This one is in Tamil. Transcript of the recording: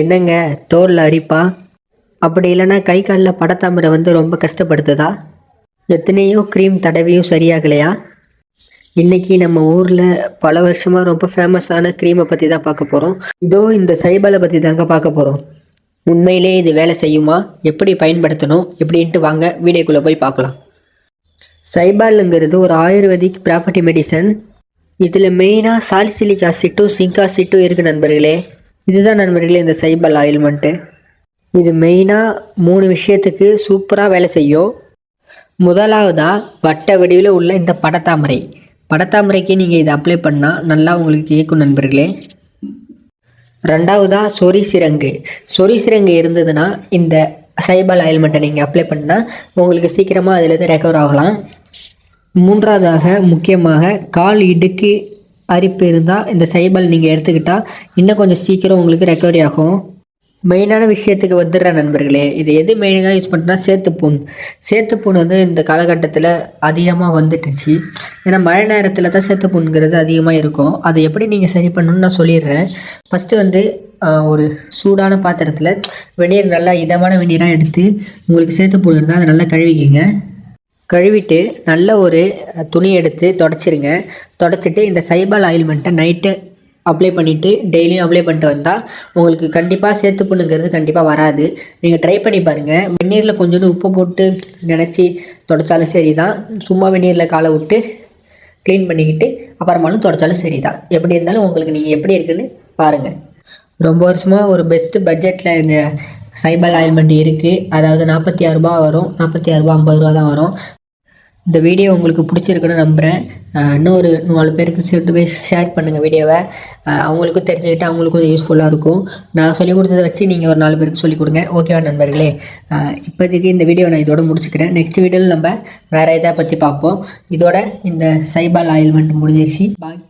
என்னங்க தோலில் அரிப்பா? அப்படி இல்லைன்னா கை காலில் படத்தாமரை வந்து ரொம்ப கஷ்டப்படுத்துதா? எத்தனையோ க்ரீம் தடவையும் சரியாகலையா? இன்னைக்கு நம்ம ஊரில் பல வருஷமாக ரொம்ப ஃபேமஸான க்ரீமை பற்றி தான் பார்க்க போகிறோம் இதோ இந்த சைபாலை பற்றி தாங்க பார்க்க போகிறோம் உண்மையிலே இது வேலை செய்யுமா? எப்படி பயன்படுத்தணும்? எப்படின்ட்டு வாங்க வீடியோக்குள்ளே போய் பார்க்கலாம். சைபாலுங்கிறது ஒரு ஆயுர்வேதிக் ப்ராப்பர்ட்டி மெடிசன் இதில் மெயினாக சாலிசிலிக் ஆசிட்டும் சிங்க் ஆசிட்டும் இருக்குது நண்பர்களே. இதுதான் நண்பர்களே இந்த சைபல் ஆயில்மெண்ட்டு இது மெயினாக மூணு விஷயத்துக்கு சூப்பராக வேலை செய்யும் முதலாவதாக வட்ட வடிவில் உள்ள இந்த படத்தாமரை. படத்தாமரைக்கு நீங்கள் இதை அப்ளை பண்ணால் நல்லா உங்களுக்கு கேட்கும் நண்பர்களே. ரெண்டாவதாக சொறி சிரங்கு சொறி சிரங்கு இருந்ததுன்னா இந்த சைபால் ஆயில்மெண்ட்டை நீங்கள் அப்ளை பண்ணால் உங்களுக்கு சீக்கிரமாக அதிலேருந்து ரெக்கவர் ஆகலாம். மூன்றாவதாக முக்கியமாக கால் இடுக்கு அரிப்பு இருந்தால் இந்த சைபல் நீங்கள் எடுத்துக்கிட்டால் இன்னும் கொஞ்சம் சீக்கிரம் உங்களுக்கு ரெக்கவரி ஆகும். மெயினான விஷயத்துக்கு வந்துடுற நண்பர்களே. இது எது மெயினாக யூஸ் பண்ணுறா சேத்துப்பூன் சேத்துப்பூன் வந்து இந்த காலகட்டத்தில் அதிகமாக வந்துட்டுச்சு ஏன்னா மழை நேரத்தில் தான் சேத்துப்பூன்கிறது அதிகமாக இருக்கும். அதை எப்படி நீங்கள் சரி பண்ணணும்னு நான் சொல்லிடுறேன். ஃபஸ்ட்டு வந்து ஒரு சூடான பாத்திரத்தில் வெந்நீர் நல்லா இதமான வெந்நீராக எடுத்து உங்களுக்கு சேத்துப்பூன் இருந்தால் அதை நல்லா கழுவிக்கிங்க. கழுவிட்டு நல்ல ஒரு துணி எடுத்து தொடச்சிருங்க. தொடச்சிட்டு இந்த சைபால் ஆயில்மெண்ட்டை நைட்டு அப்ளை பண்ணிவிட்டு டெய்லியும் அப்ளை பண்ணிட்டு வந்தால் உங்களுக்கு கண்டிப்பாக சேர்த்து புண்ணுங்கிறது கண்டிப்பாக வராது. நீங்கள் ட்ரை பண்ணி பாருங்கள் வெந்நீரில் கொஞ்சோண்டு உப்பு போட்டு நினச்சி தொடச்சாலும் சரி தான் சும்மா வெந்நீரில் காலை விட்டு க்ளீன் பண்ணிக்கிட்டு அப்புறமாலும் தொடச்சாலும் சரி தான் எப்படி இருந்தாலும் உங்களுக்கு நீங்கள் எப்படி இருக்குன்னு பாருங்கள் ரொம்ப வருஷமாக ஒரு பெஸ்ட்டு பட்ஜெட்டில் இந்த சைபல் ஆயில்மெண்ட் இருக்குது அதாவது நாற்பத்தி ஆறு ரூபா வரும். நாற்பத்தி ஆறு ரூபா ஐம்பது ரூபா தான் வரும். இந்த வீடியோ உங்களுக்கு பிடிச்சிருக்குன்னு நம்புகிறேன் இன்னொரு இன்னும் ஒரு நாலு பேருக்கு சேர்த்து போய் ஷேர் பண்ணுங்கள் வீடியோவை. அவங்களுக்கும் தெரிஞ்சுக்கிட்டு அவங்களுக்கும் யூஸ்ஃபுல்லாக இருக்கும். நான் சொல்லிக் கொடுத்ததை வச்சு நீங்கள் ஒரு நாலு பேருக்கு சொல்லிக் கொடுங்க. ஓகேவா நண்பர்களே? இப்போதைக்கு இந்த வீடியோ நான் இதோட முடிச்சுக்கிறேன். நெக்ஸ்ட் வீடியோவில் நம்ம வேறு எதை பற்றி பார்ப்போம். இதோட இந்த சைபால் ஆயில்மெண்ட் முடிஞ்சிருச்சு. பாய்